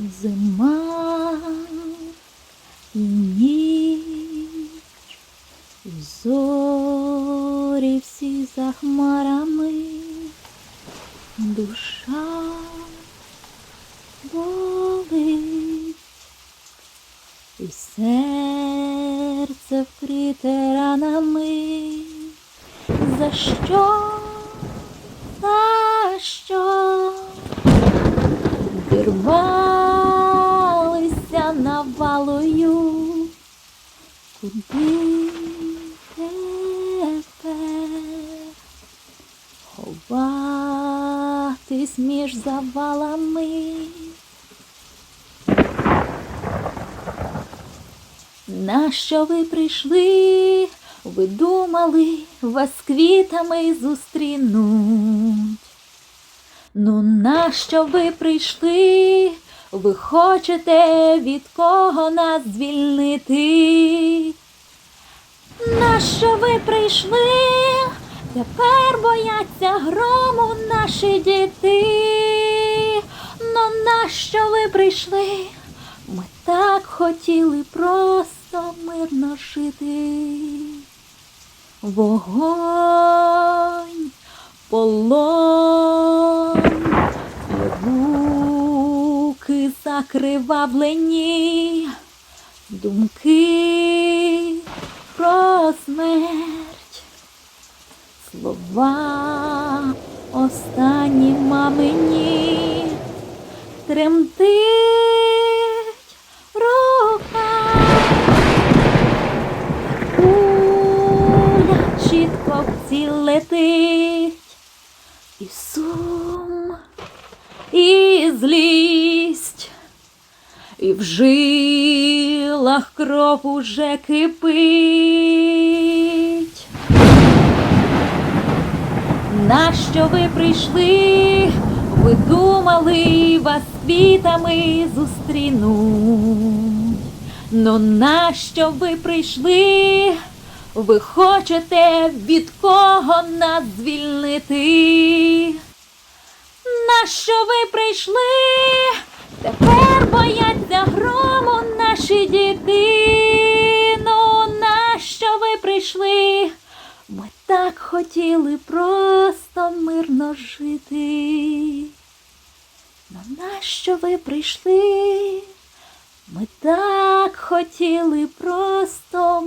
Зима і ніч, і зорі всі за хмарами, душа болить, і серце вкрите ранами. За що? За що? Вірвалися ховатись між завалами. Нащо ви прийшли? Ви думали, вас квітами зустрінуть. Ну, нащо ви прийшли? Ви хочете від кого нас звільнити? Нащо ви прийшли? Тепер бояться грому наші діти. Ну нащо ви прийшли? Ми так хотіли просто мирно жити. Вогонь, полон, руки закривавлені, думки про смерть, слова останні мамині, тремтить рука. Куля чітко в ціль летить, і сум, і злість, і в жилах кров уже кипить. Нащо ви прийшли? Ви думали, вас квітами зустрінуть. Ну нащо ви прийшли? Ви хочете від кого нас звільнити? Нащо ви прийшли? Тепер бояться наші діти. Ну нащо ви прийшли? Ми так хотіли просто мирно жити. Ну нащо ви прийшли? Ми так хотіли просто.